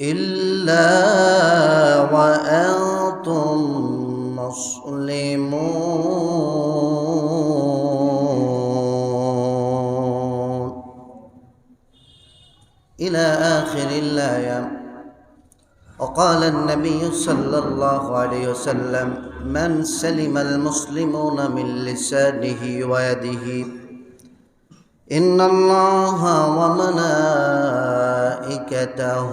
إلا وأنتم مسلمون. إلى آخر الآية. وقال النبي صلى الله عليه وسلم من سلم المسلمون من لسانه ويده إن الله وملائكته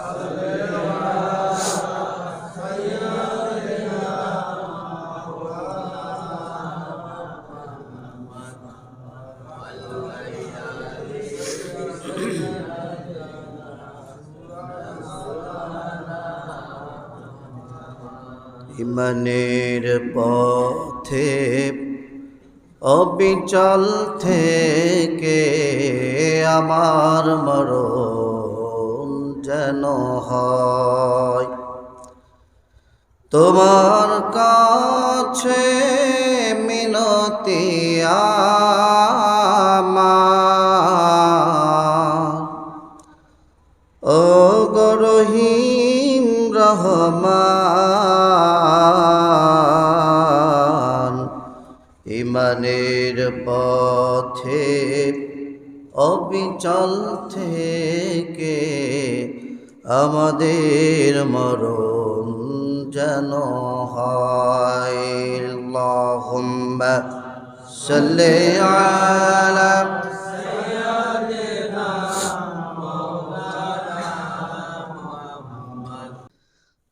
ইমানের পথে অবিচল থেকে আমার মরণ যেন হয়। তোমার কাছে মিনতি আমার। ও গরহিম রহমান ইমানের পথে অবিচল থেকে আমাদের মরণ যেন হয়।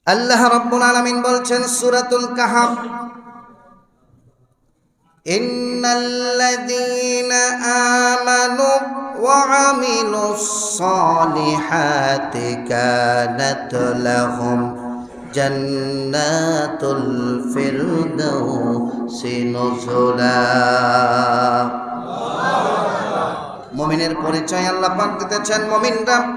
আল্লাহ রাব্বুল আলামিন বলছেন সূরাতুল কাহাফ। ইন্নাল্লাযীনা আমানু ওয়া আমিলুস সালিহাতি কানাত লাহুম জান্নাতুল ফিরদাউসি নুজুলা। মুমিনের পরিচয় আল্লাহ পাক দিতেছেন মুমিনরা।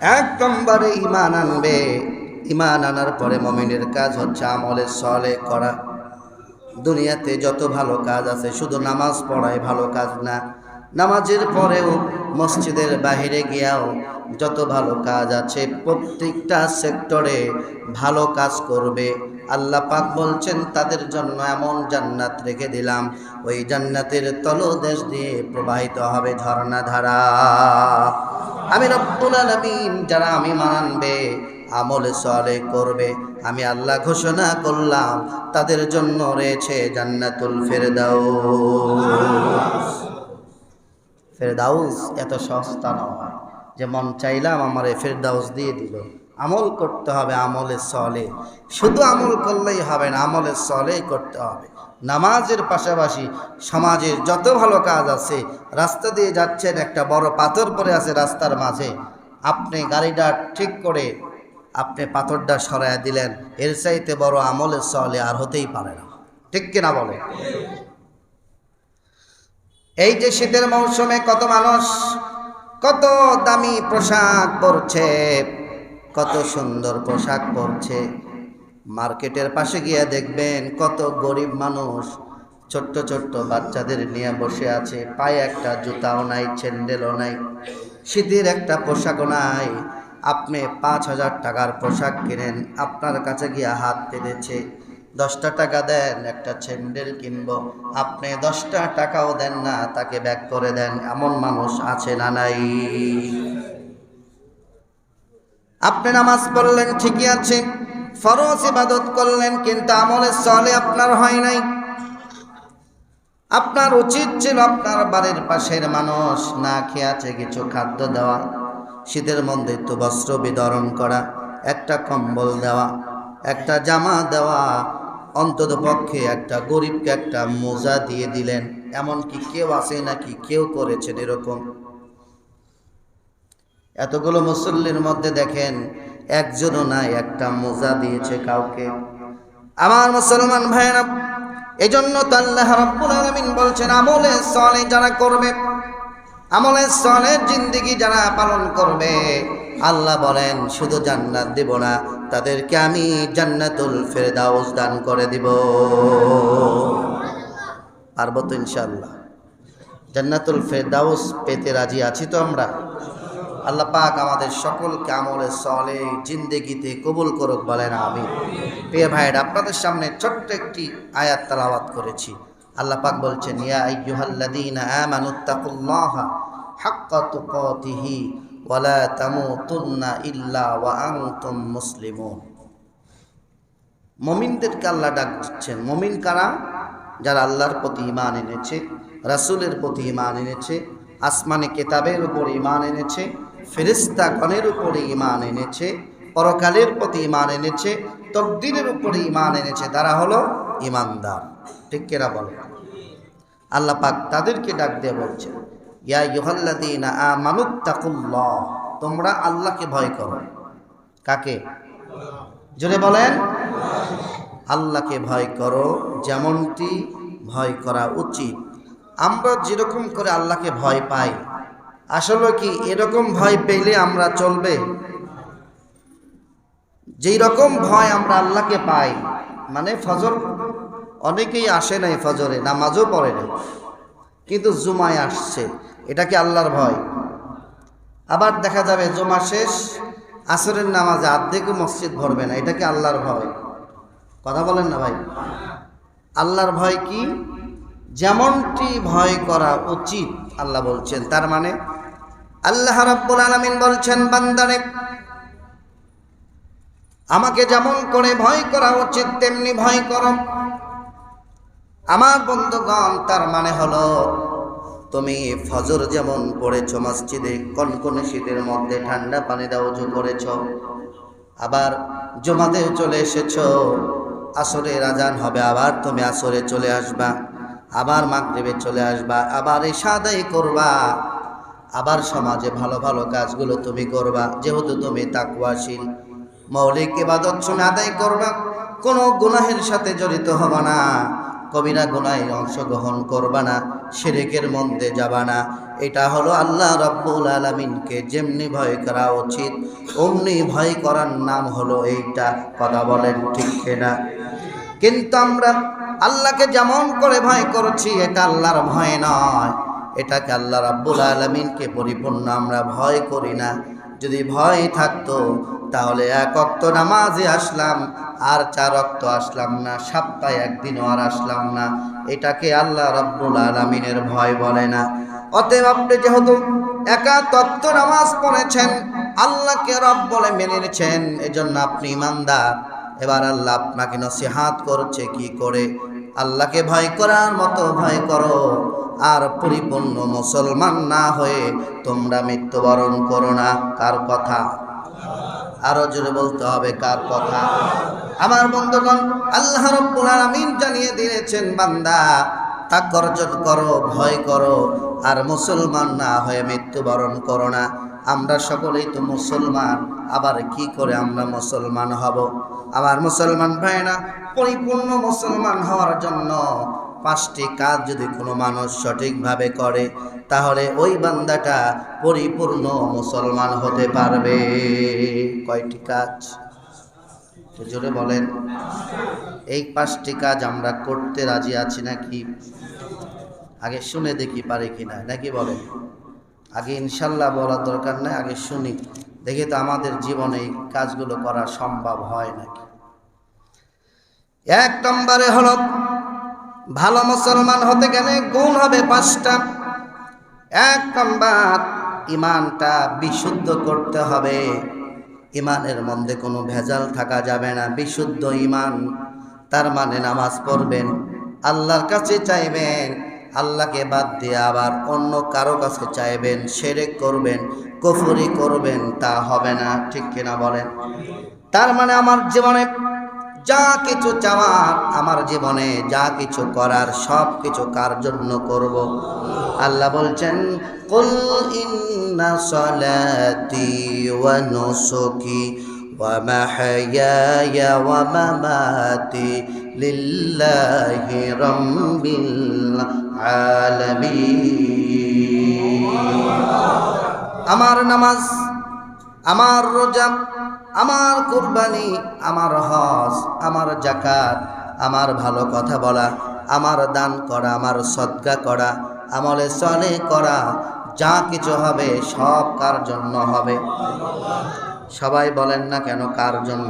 এক নম্বরে ঈমান আনবে। ইমান আনার পরে মমিনের কাজ হচ্ছে আমলে সলে করা। দুনিয়াতে যত ভালো কাজ আছে, শুধু নামাজ পড়াই ভালো কাজ না, নামাজের পরেও মসজিদের বাহিরে গিয়াও যত ভালো কাজ আছে, প্রত্যেকটা সেক্টরে ভালো কাজ করবে। আল্লাহ পাক বলছেন, তাদের জন্য এমন জান্নাত রেখে দিলাম। ওই জান্নাতের তলদেশ দিয়ে প্রবাহিত হবে ঝর্ণা ধারা আমি রব্বুল আলামিন, যারা আমি মানবে আমলে সলে করবে। আমি আল্লাহ ঘোষণা করলাম, তাদের জন্য রয়েছে জান্নাতুল ফেরদাউস। ফেরদাউস এত সস্তা নয় যে মন চাইলাম আমার এই ফেরদাউস দিয়ে দিল। আমল করতে হবে আমলে সলে। শুধু আমল করলেই হবে না, আমলে সলেই করতে হবে। নামাজের পাশাপাশি সমাজের যত ভালো কাজ আছে, রাস্তা দিয়ে যাচ্ছেন একটা বড় পাথর পরে আছে রাস্তার মাঝে। আপনি গাড়িটা ঠিক করে আপনি পাথরটা সরাইয়া দিলেন, এর চাইতে বড় আমলের চলে আর হতেই পারে না। ঠিক কিনা বলে? এই যে শীতের মৌসুমে কত মানুষ, কত দামি পোশাক পরছে, কত সুন্দর পোশাক পরছে। মার্কেটের পাশে গিয়ে দেখবেন কত গরিব মানুষ ছোট্ট ছোট্ট বাচ্চাদের নিয়ে বসে আছে। পায়ে একটা জুতাও নাই ছেন্ডেলও নাই। শীতের একটা পোশাকও নাই। আপনি পাঁচ হাজার টাকার পোশাক কিনেন, আপনার কাছে গিয়ে হাত পেতেছে দশটা টাকা দেন, একটা ছেন্ডেল কিনব। আপনি দশটা টাকাও দেন না, তাকে ব্যাক করে দেন। এমন মানুষ আছে না নাই। আপনি নামাজ পড়লেন, ঠিকই আছে। ফরজ ইবাদত করলেন, কিন্তু আমলের চলে আপনার হয় নাই। আপনার উচিত ছিল আপনার বাড়ির পাশের মানুষ না খেয়ে আছে কিছু খাদ্য দেওয়া। শীতের মধ্যে তো বস্ত্র বিতরণ করা, একটা কম্বল দেওয়া, একটা জামা দেওয়া, অন্তত পক্ষে একটা গরিবকে একটা মোজা দিয়ে দিলেন। এমন কি কেউ আছে নাকি কেউ করেছেন এরকম। এতগুলো মুসল্লির মধ্যে দেখেন, একজনও নাই একটা মোজা দিয়েছে কাউকে। আমার মুসলমান ভাইরা এজন্য তো আল্লাহ রাব্বুল আলামিন বলছেন, আমলে সলে যারা করবে আমলে সলে জিন্দিগি যারা পালন করবে, আল্লাহ বলেন, শুধু জান্নাত দিব না, তাদেরকে আমি জান্নাতুল ফেরদাউস দান করে দিব। পারব তো ইনশাল্লাহ জান্নাতুল ফেরদাউস পেতে রাজি আছি তো আমরা? আল্লাহ পাক আমাদের সকলকে আমলে সলে জিন্দেগিতে কবুল করুক, বলেন আমি প্রিয় ভাইয়ের, আপনাদের সামনে ছোট্ট একটি আয়াত তালাওয়াত করেছি। আল্লাহ পাক বলছেন, ইয়া আইয়ুহাল্লাযীনা আমানুত্তাকুল্লাহা হাক্কা তুকাতিহি ওয়ালা তামুতুন্না ইল্লা ওয়া আনতুম মুসলিমুন। মমিনদেরকে আল্লাহ ডাক দিচ্ছেন। মমিন কারা? যারা আল্লাহর প্রতি ইমান এনেছে, রাসূলের প্রতি ইমান এনেছে, আসমানে কেতাবের উপর ইমান এনেছে ফেরিস্তা গণের উপরে ইমান এনেছে, পরকালের প্রতি ইমান এনেছে, তকদিরের উপরে ইমান এনেছে, তারা হলো ইমানদার ঠিক কেরা বলে? আল্লাহ তাদেরকে ডাক দিয়ে বলছেন তোমরা আল্লাহকে ভয় করো। কাকে? জোরে বলেন। আল্লাহকে ভয় করো, যেমনটি ভয় করা উচিত। আমরা যেরকম করে আল্লাহকে ভয় পাই, আসলে কি এরকম ভয় পেলে আমরা চলবে? যেই রকম ভয় আমরা আল্লাহকে পাই মানে ফজর, অনেকেই আসে নাই ফজরে, নামাজও পড়ে না কিন্তু জুমায় আসছে। এটা কি আল্লাহর ভয়? আবার দেখা যাবে জমা শেষ, আসরের নামাজে আর্ধেকও মসজিদ ভরবে না, এটা কি আল্লাহর ভয়? কথা বলেন না ভাই। আল্লাহর ভয় কি? যেমনটি ভয় করা উচিত, আল্লাহ বলছেন, তার মানে আল্লাহ রাব্বুল আলামিন বলছেন, বান্দারে, আমাকে যেমন করে ভয় করা উচিত, তেমনি ভয় করো। আমার বন্ধুগণ, তার মানে হলো তুমি ফজর যেমন পড়েছ মসজিদে, কনকনে শীতের মধ্যে ঠান্ডা পানি দেওয়া উজু করেছ। আবার জমাতেও চলে এসেছ আসরে রাজান হবে, আবার তুমি আসরে চলে আসবা, আবার মাগরিবে চলে আসবা, আবার এই সাদাই করবা। আবার সমাজে ভালো ভালো কাজগুলো তুমি করবা, যেহেতু তুমি তাকুয়াশীল মৌলিক ইবাদত শুনে আদায় করবা, কোনো গুনাহের সাথে জড়িত হবা না। কবিরা গোনায় অংশগ্রহণ করবা না, শিরিকের মধ্যে যাবা না। এটা হলো আল্লাহ রব্বুল আলমিনকে যেমনি ভয় করা উচিত, অমনি ভয় করার নাম হলো এইটা, কথা বলেন ঠিক কিনা? কিন্তু আমরা আল্লাহকে যেমন করে ভয় করছি, এটা আল্লাহর ভয় নয়। এটাকে আল্লাহ রাব্বুল আলমিনকে পরিপূর্ণ আমরা ভয় করি না। যদি ভয় থাকতো তাহলে এক অক্ত নামাজে আসলাম, আর চার অক্ত আসলাম না সপ্তাহে একদিনও আর আসলাম না। এটাকে আল্লাহ রাব্বুল আলমিনের ভয় বলে না। অতএব আপনি যেহেতু একা তত্ত্ব নামাজ পড়েছেন, আল্লাহকে রব বলে মেনে নিয়েছেন, এজন্য আপনি ইমানদার। এবার আল্লাহ আপনাকে নসিহাত করছে কি করে? আল্লাহকে ভয় করার মতো ভয় করো। আর পরিপূর্ণ মুসলমান না হয়ে তোমরা মৃত্যুবরণ করো না কার কথা আরও জোরে বলতে হবে কার কথা? আমার বন্ধুগণ, আল্লাহ রব্বুল আলামিন জানিয়ে দিয়েছেন, বান্দা তাকর্জন করো, ভয় করো, আর মুসলমান না হয়ে মৃত্যুবরণ করো না। আমরা সকলেই তো মুসলমান, আবার কি করে আমরা মুসলমান হব? আমার মুসলমান ভাই না পরিপূর্ণ মুসলমান হওয়ার জন্য পাঁচটি কাজ যদি কোনো মানুষ সঠিকভাবে করে, তাহলে ওই বান্দাটা পরিপূর্ণ মুসলমান হতে পারবে। কয়টি কাজ? জোরে বলেন। এই পাঁচটি কাজ আমরা করতে রাজি আছি নাকি? আগে শুনে দেখি পারে কিনা, নাকি বলেন? আগে ইনশাল্লাহ বলার দরকার নাই, আগে শুনি। দেখি তো আমাদের জীবনে এই কাজগুলো করা সম্ভব হয় নাকি? এক নম্বরে হলো ভালো মুসলমান হতে গেলে গুণ হবে পাঁচটা। এক নম্বর ইমানটা বিশুদ্ধ করতে হবে। ইমানের মধ্যে কোনো ভেজাল থাকা যাবে না, বিশুদ্ধ ইমান তার মানে নামাজ পড়বেন, আল্লাহর কাছে চাইবেন, আল্লাহকে বাদ দিয়ে আবার অন্য কারও কাছে চাইবেন, সেরেক করবেন, কফুরি করবেন, তা হবে না। ঠিক কিনা বলেন? তার মানে আমার জীবনে যা কিছু চাওয়ার আমার জীবনে, যা কিছু করার সব কিছু কার জন্য করব? আল্লাহ বলছেন, কুল ইন্না সলাতি ওয়া নুসুকি ওয়া মাহইয়ায়া ওয়া মামাতি লিল্লাহি রাব্বিল আলামিন. আমার নামাজ, আমার রোজা আমার কুরবানি, আমার হজ, আমার জাকাত আমার ভালো কথা বলা, আমার দান করা, আমার সদ্গা করা, আমলে চলে করা, যা কিছু হবে সব কার জন্য হবে? সবাই বলেন না কেন কার জন্য?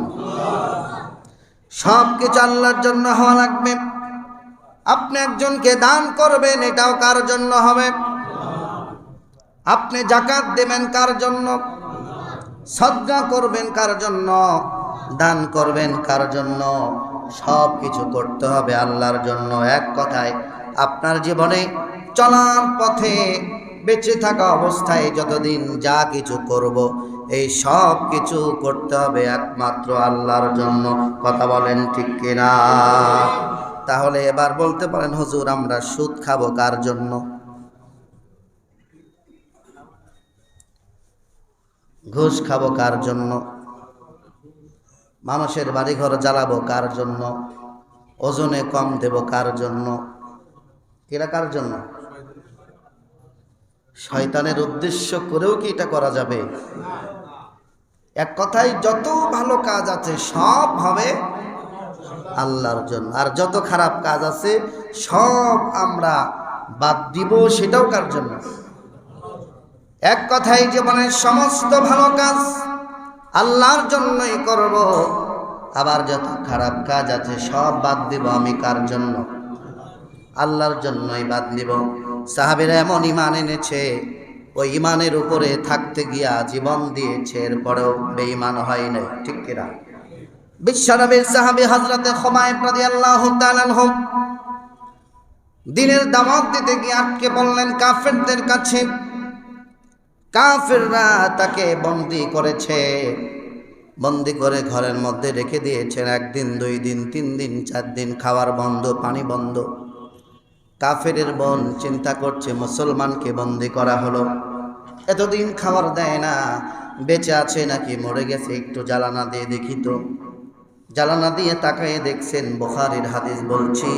সব কিছু আল্লাহর জন্য হওয়া লাগবে। আপনি একজনকে দান করবেন, এটাও কার জন্য হবে? আপনি জাকাত দেবেন কার জন্য? সদ্গা করবেন কার জন্য? দান করবেন কার জন্য? সব কিছু করতে হবে আল্লাহর জন্য। এক কথায়, আপনার জীবনে চলার পথে বেঁচে থাকা অবস্থায় যতদিন যা কিছু করব, এই সব কিছু করতে হবে একমাত্র আল্লাহর জন্য। কথা বলেন ঠিক কিনা? তাহলে এবার বলতে পারেন, হুজুর, আমরা সুদ খাব কার জন্য? ঘুষ খাব কার জন্য? মানুষের বাড়িঘর জ্বালাবো কার জন্য? ওজনে কম দেব কার জন্য? এরা কার জন্য? শয়তানের উদ্দেশ্য করেও কি এটা করা যাবে? এক কথায় যত ভালো কাজ আছে সব হবে আল্লাহর জন্য। আর যত খারাপ কাজ আছে সব আমরা বাদ দিব সেটাও কার জন্য? এক কথাই জীবনের সমস্ত ভালো কাজ আল্লাহর জন্যই করব। আবার যত খারাপ কাজ আছে সব বাদ দিব আমি কার জন্য? আল্লাহর জন্যই বাদ দিব। সাহাবিরা এমন ইমান এনেছে, ওই ইমানের উপরে থাকতে গিয়া জীবন দিয়েছে, এরপরেও বেঈমান হয় নাই, ঠিক কিনা বিশ্বনবীর সাহাবী হযরতে খুমাইব রাদিয়াল্লাহু তাআলা আনহু দিনের দাওয়াত দিতে গিয়ে আটকে বললেন কাফেরদের কাছে। কাফেররা তাকে বন্দি করেছে। বন্দি করে ঘরের মধ্যে রেখে দিয়েছেন। একদিন, দুই দিন, তিন দিন, চার দিন খাওয়ার বন্ধ, পানি বন্ধ। কাফেরের বোন চিন্তা করছে, মুসলমানকে বন্দি করা হলো। এতদিন খাবার দেয় না, বেঁচে আছে নাকি, মরে গেছে, একটু জ্বালানা দিয়ে দেখি তো। জ্বালানা দিয়ে তাকায়ে দেখছেন, বুখারীর হাদিস বলছি,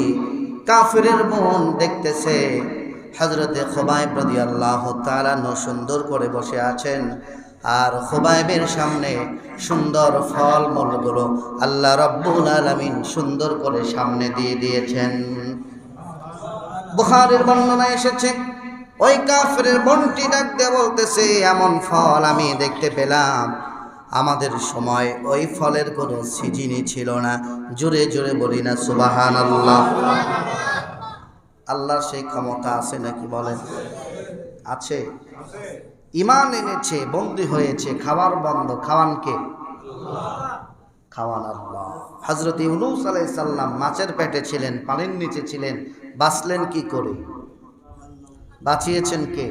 কাফেরের বোন দেখতেছে হজরতে খোবাইব প্রদি আল্লাহ তালানো সুন্দর করে বসে আছেন। আর খোবাইবের সামনে সুন্দর ফল মূলগুলো আল্লাহ রব্বুল আলমিন সুন্দর করে সামনে দিয়ে দিয়েছেন। বুখারের বর্ণনা এসেছে, ওই কাফের বনটি ডাক দিয়ে বলতেছে, এমন ফল আমি দেখতে পেলাম। আমাদের সময় ওই ফলের কোনো সিজিনি ছিল না। জোরে জোরে বলি না সুবাহান আল্লাহ আল্লাহর সেই ক্ষমতা আছে নাকি বলেন? আছে। ইমান এনেছে, বন্দী হয়েছে খাওয়ার বন্ধ খাওয়ানকে খাওয়ান আল্লাহ। হজরত ইউনুস আলাই সাল্লাম মাছের পেটে ছিলেন, পানির নিচে ছিলেন, বাঁচলেন কি করে? বাঁচিয়েছেন কে?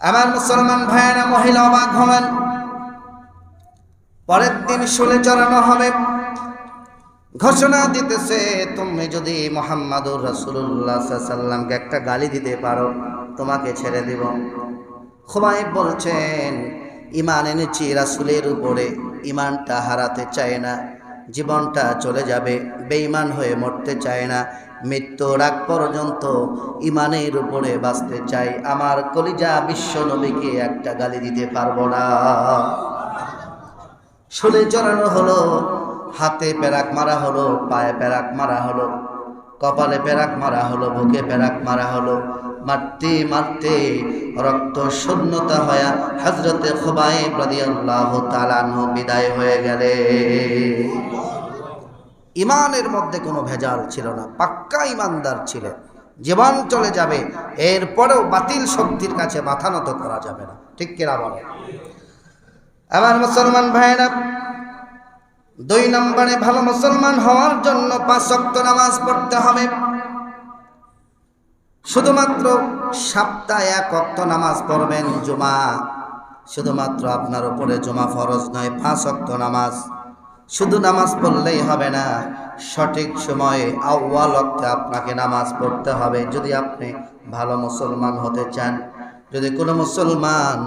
আমার মুসলমান ভাইয়েরা, মহিলা অবাক হবেন। পরের দিন শুলে চড়ানো হবে। ঘোষণা দিতেছে, তুমি যদি মোহাম্মদুর রাসুল্লাহ সাল্লামকে একটা গালি দিতে পারো, তোমাকে ছেড়ে দিব। খুবাই বলছেন ইমান এনেছি রাসুলের উপরে ইমানটা হারাতে চায় না, জীবনটা চলে যাবে, বেঈমান হয়ে মরতে চায় না, মৃত্যুর আগ পর্যন্ত ইমানের উপরে বাঁচতে চাই, আমার কলিজা বিশ্ব নবীকে একটা গালি দিতে পারব না। শুলে চড়ানো হলো হাতে প্যারাক মারা হলো, পায়ে প্যারাক মারা হলো, কপালে প্যারাক মারা হলো, বুকে প্যারাক মারা হলো, মারতে মারতে রক্ত শূন্যতা হয়ে হজরতে খোবাই রাদিয়াল্লাহু তাআলা বিদায় হয়ে গেলে। ইমানের মধ্যে কোনো ভেজাল ছিল না, পাক্কা ইমানদার ছিলেন জীবন চলে যাবে, এরপরেও বাতিল শক্তির কাছে মাথা নত করা যাবে না। ঠিক কিনা বলে? আমার মুসলমান ভাইরা দুই নম্বরে ভালো মুসলমান হওয়ার জন্য পাঁচ ওয়াক্ত নামাজ পড়তে হবে। শুধুমাত্র সপ্তাহে এক অক্ত নামাজ পড়বেন জুমা। শুধুমাত্র আপনার উপরে জুমা ফরজ নয়, পাঁচ অক্ত নামাজ। শুধু নামাজ পড়লেই হবে না, সঠিক সময়ে আউ্বাল অক্তে আপনাকে নামাজ পড়তে হবে। যদি আপনি ভালো মুসলমান হতে চান, যদি কোনো মুসলমান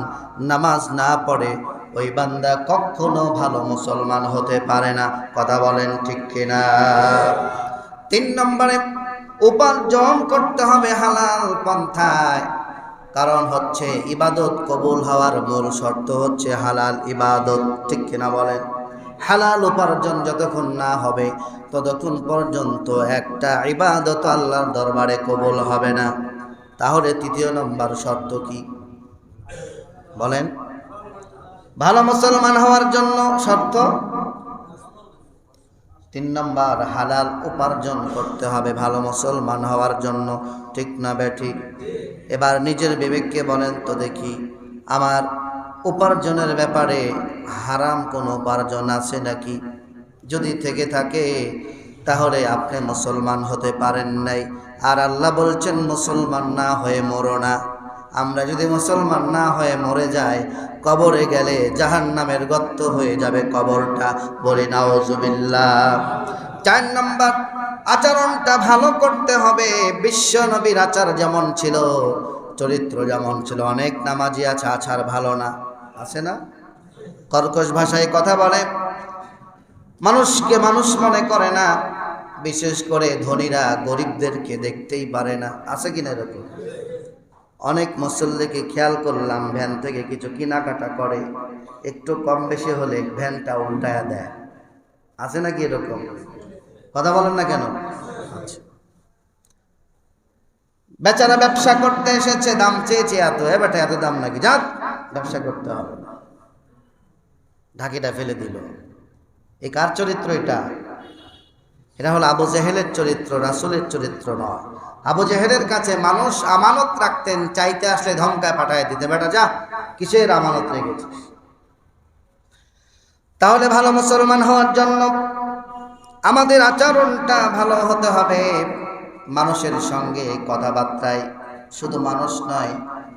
নামাজ না পড়ে ওই বান্দা কখনো ভালো মুসলমান হতে পারে না। কথা বলেন ঠিক কিনা? তিন নম্বরে, উপার্জন করতে হবে হালাল পন্থায়। কারণ হচ্ছে ইবাদত কবুল হওয়ার মূল শর্ত হচ্ছে হালাল ইবাদত। ঠিক কিনা বলেন? হালাল উপার্জন যতক্ষণ না হবে, ততক্ষণ পর্যন্ত একটা ইবাদত আল্লাহর দরবারে কবুল হবে না। তাহলে তৃতীয় নম্বর শর্ত কি? বলেন। ভালো মুসলমান হওয়ার জন্য শর্ত? তিন নম্বর, হালাল উপার্জন করতে হবে ভালো মুসলমান হওয়ার জন্য। ঠিক না বেঠিক এবার নিজের বিবেককে বলেন তো দেখি, আমার উপার্জনের ব্যাপারে হারাম কোনো উপার্জন আছে নাকি? যদি থেকে থাকে, তাহলে আপনি মুসলমান হতে পারেন নাই। আর আল্লাহ বলছেন, মুসলমান না হয়ে মরো না। আমরা যদি মুসলমান না হয়ে মরে যাই, কবরে গেলে জাহান নামের গর্ত হয়ে যাবে কবরটা। বলি নাওজুবিল্লাহ চার নম্বর, আচরণটা ভালো করতে হবে। বিশ্ব নবীর আচার যেমন ছিল, চরিত্র যেমন ছিল, অনেক নামাজি আছে, আচার ভালো না। আছে না? কর্কশ ভাষায় কথা বলে, মানুষকে মানুষ মনে করে না, বিশেষ করে ধনীরা গরিবদেরকে দেখতেই পারে না। আছে কিনা এরকম? অনেক মুসল্লিকে খেয়াল করলাম, ভ্যান থেকে কিছু কেনাকাটা করে। একটু কম বেশি হলে ভ্যানটা উল্টায়া দেয়। আছে নাকি এরকম? কথা বলেন না কেন? আচ্ছা। বেচারা ব্যবসা করতে এসেছে, দাম চেয়েছে এত। এ বেটা, এত দাম নাকি? যাক, ব্যবসা করতে হবে। ঢাকিটা ফেলে দিল। এই কার চরিত্র এটা? এটা হলো আবু জেহেলের চরিত্র, রাসুলের চরিত্র নয়। আবু জেহেলের কাছে মানুষ আমানত রাখতেন, চাইতে আসলে ধমকায় পাঠায় দিতে। বেটা যা, কিসের আমানত রেখেছিস? তাহলে ভালো মুসলমান হওয়ার জন্য আমাদের আচরণটা ভালো হতে হবে। মানুষের সঙ্গে কথাবার্তায় শুধু মানুষ নয়,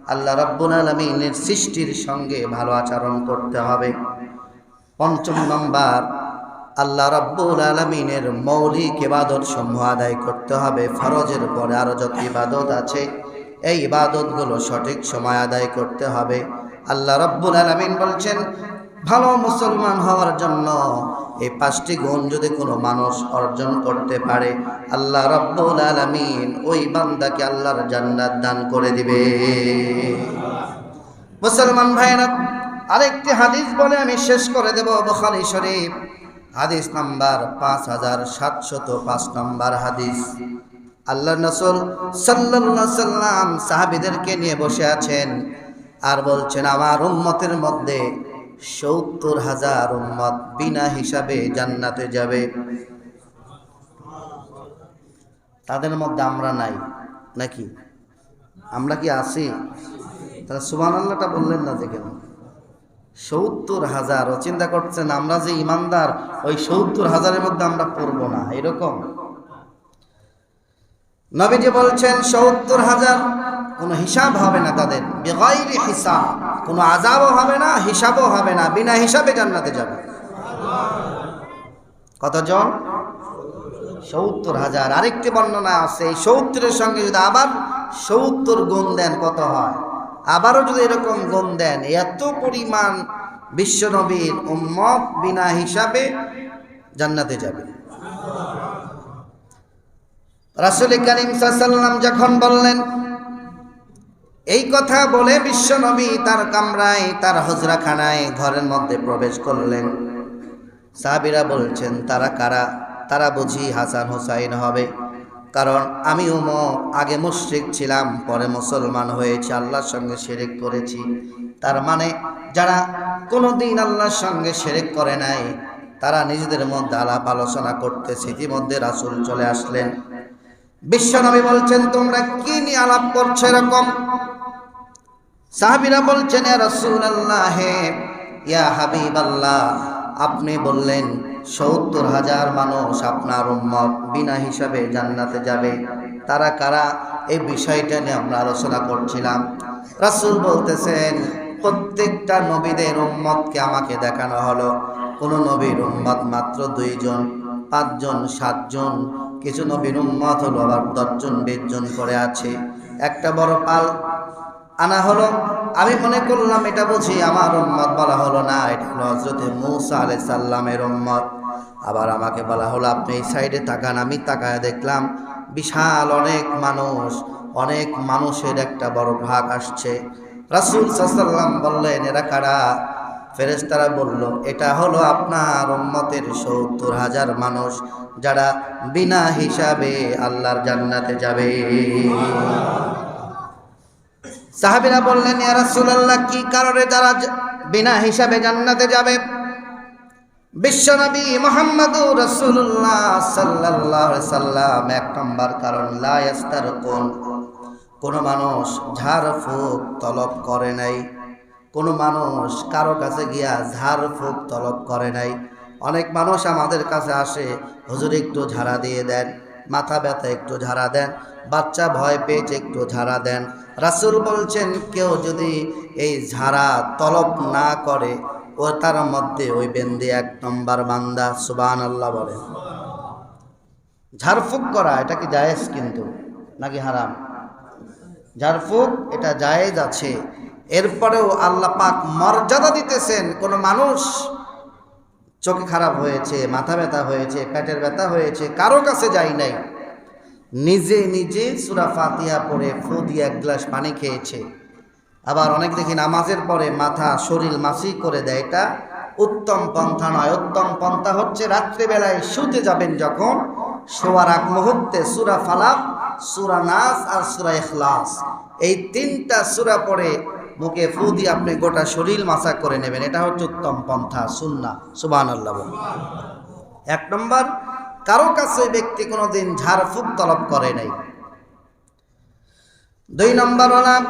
আল্লাহ রব্বুল আলমিনের সৃষ্টির সঙ্গে ভালো আচরণ করতে হবে। পঞ্চম নম্বর আল্লাহ রব্বুল আলমিনের মৌলিক ইবাদত সমূহ আদায় করতে হবে। ফরজের পরে আরও যত ইবাদত আছে, এই ইবাদতগুলো সঠিক সময় আদায় করতে হবে। আল্লাহ রব্বুল আলমিন বলছেন, ভালো মুসলমান হওয়ার জন্য এই পাঁচটি গুণ যদি কোনো মানুষ অর্জন করতে পারে, আল্লাহ রব্বুল আলমিন ওই বান্দাকে আল্লাহর জান্নাত দান করে দিবে। মুসলমান ভাইরা আরেকটি হাদিস বলে আমি শেষ করে দেব, বখারি শরীফ। হাদিস নাম্বার পাঁচ হাজার সাতশত পাঁচ নম্বর হাদিস। আল্লাহ নসল সাল্লাম সাহাবিদেরকে নিয়ে বসে আছেন আর বলছেন, আমার উম্মতের মধ্যে সত্তর হাজার উম্মত বিনা হিসাবে জান্নাতে যাবে। তাদের মধ্যে আমরা নাই, নাকি? আমরা কি আছি? তারা সুবান আল্লাহটা বললেন না যে কেন? সত্তর হাজার। ও চিন্তা করছেন আমরা যে ইমানদার, ওই সত্তর হাজারের মধ্যে আমরা পড়ব না, এরকম। নবীজি বলছেন, সত্তর হাজার কোনো হিসাব হবে না তাদের হিসাব। কোনো আজাবও হবে না, হিসাবও হবে না, বিনা হিসাবে জান্নাতে যাবে। কতজন? সত্তর হাজার। আরেকটি বর্ণনা আছে, এই সত্তরের সঙ্গে যদি আবার সত্তর গুণ দেন, কত হয়? আবারও যদি এরকম গুণ দেন, এত পরিমাণ বিশ্বনবীর উম্মত বিনা হিসাবে জান্নাতে যাবে। রাসুল করিম সাল্লাম যখন বললেন, এই কথা বলে বিশ্বনবী তার কামরায়, তার হজরাখানায় ঘরের মধ্যে প্রবেশ করলেন। সাহাবিরা বলছেন, তারা কারা? তারা বুঝি হাসান হোসাইন হবে। কারণ আমি উম আগে মুশ্রিক ছিলাম, পরে মুসলমান হয়েছি, আল্লাহর সঙ্গে সেরেক করেছি। তার মানে যারা কোনো দিন আল্লাহর সঙ্গে সেরেক করে নাই, তারা নিজেদের মধ্যে আলাপ আলোচনা করতেছে। ইতিমধ্যে রাসুল চলে আসলেন। বিশ্বনবী বলছেন, তোমরা কি নিয়ে আলাপ করছ এরকম? সাহাবিরা বলছেন রাসুল আল্লাহ ইয়া হাবিব আল্লাহ আপনি বললেন, সত্তর হাজার মানুষ আপনার উম্মত বিনা হিসাবে জান্নাতে যাবে। তারা কারা? এই বিষয়টা নিয়ে আমরা আলোচনা করছিলাম। রাসুল বলতেছেন, প্রত্যেকটা নবীদের উম্মতকে আমাকে দেখানো হলো। কোন নবীর উম্মত মাত্র দুইজন, পাঁচজন, সাতজন। কিছু নবীর উম্মত হলো আবার দশজন, বিশজন করে আছে। একটা বড় পাল আনা হলো। আমি মনে করলাম, এটা বুঝি আমার উম্মত বলা হলো না, এটা হলো হজরতে মৌসা আলাই সাল্লামের উম্মত। আবার আমাকে বলা হলো, আপনি এই সাইডে তাকান, আমি তাকায় দেখলাম, বিশাল অনেক মানুষ, অনেক মানুষের একটা বড় ভাগ আসছে। রাসুল সাল্লাম বললেন, এরা কারা? ফেরেশতারা বলল, এটা হলো আপনার উম্মতের সত্তর হাজার মানুষ, যারা বিনা হিসাবে আল্লাহর জান্নাতে যাবে। সাহাবিরা বললেন, ইয়া রাসূলুল্লাহ, কি কারণে তারা বিনা হিসাবে জান্নাতে যাবে? বিশ্বনবী মোহাম্মদুর রাসূলুল্লাহ সাল্লাল্লাহু আলাইহি সাল্লাম, এক নম্বর কারণ, লা ইয়াস্তারকুন, কোন মানুষ ঝাড় ফুক তলব করে নাই। কোন মানুষ কারও কাছে গিয়া ঝাড় ফুক তলব করে নাই। অনেক মানুষ আমাদের কাছে আসে, হুজুর, একটু ঝাড়া দিয়ে দেন। মাথা ব্যথা একটু ঝাড়া দেন, বাচ্চা ভয় পেয়েছে একটু ঝাড়া দেন। রাসূল বলছেন, কেউ যদি এই ঝাড়া তলব না করে, ও তার মধ্যে ওই বেন্দি এক নম্বর বান্দা সুবান আল্লাহ বলেন ঝাড়ফুঁক করা, এটা কি জায়েজ কিন্তু? নাকি হারাম? ঝাড়ফুঁক, এটা জায়েজ আছে। এরপরেও আল্লাহ পাক মর্যাদা দিতেছেন, কোনো মানুষ চোখে খারাপ হয়েছে, মাথা ব্যথা হয়েছে, পেটের ব্যথা হয়েছে, কারও কাছে যাই নাই। নিজে নিজে সুরা ফাতিহা পরে ফু দিয়ে এক গ্লাস পানি খেয়েছে। আবার অনেক দেখি নামাজের পরে মাথা শরীর মাসি করে দেয়, এটা উত্তম পন্থা নয়, উত্তম পন্থা হচ্ছে রাত্রিবেলায় শুতে যাবেন যখন শোয়ার আগ মুহূর্তে সুরা ফালাক, সুরা নাস আর সুরা ইখলাস। এই তিনটা সুরা পড়ে মুখে ফু দিয়ে আপনি গোটা শরীর মাসা করে নেবেন। এটা হচ্ছে উত্তম পন্থা সুন্না সুবান আল্লাহ এক নম্বর, কারও কাছে ব্যক্তি কোনোদিন ঝাড়ফুঁক তলব করে নাই। দুই নম্বর হলাম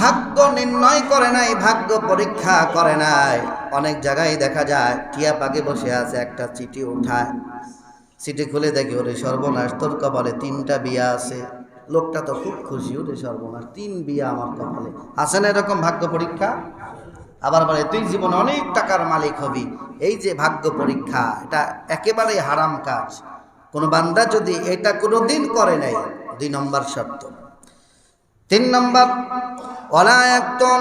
ভাগ্য নির্ণয় করে নাই, ভাগ্য পরীক্ষা করে নাই। অনেক জায়গায় দেখা যায়, টিয়া পাকে বসে আছে, একটা চিঠি উঠায়। চিঠি খুলে দেখি, ওরে সর্বনাশ, তোর কপালে তিনটা বিয়া আছে। লোকটা তো খুব খুশি ওরে সর্বনাশ। তিন বিয়া আমার কপালে। আছে না এরকম ভাগ্য পরীক্ষা? আবার বলে, তুই জীবনে অনেক টাকার মালিক হবি। এই যে ভাগ্য পরীক্ষা, এটা একেবারেই হারাম কাজ। কোনো বান্দা যদি এটা কোনো দিন করে নাই, দুই নম্বর শর্ত। তিন নম্বর, ওলা একজন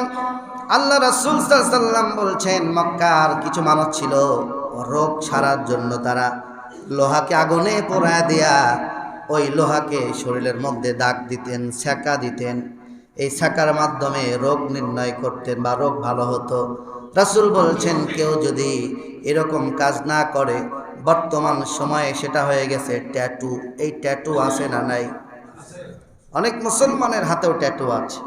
আল্লাহ রসুল সাল্লাম বলছেন, মক্কার কিছু মানুষ ছিল, রোগ ছাড়ার জন্য তারা লোহাকে আগুনে পোড়ায় দেয়া ওই লোহাকে শরীরের মধ্যে দাগ দিতেন ছ্যাঁকা দিতেন। এই ছ্যাঁকার মাধ্যমে রোগ নির্ণয় করতেন বা রোগ ভালো হতো। রাসুল বলছেন, কেউ যদি এরকম কাজ না করে, বর্তমান সময়ে সেটা হয়ে গেছে ট্যাটু। এই ট্যাটু আছে না নাই? অনেক মুসলমানের হাতেও ট্যাটু আছে।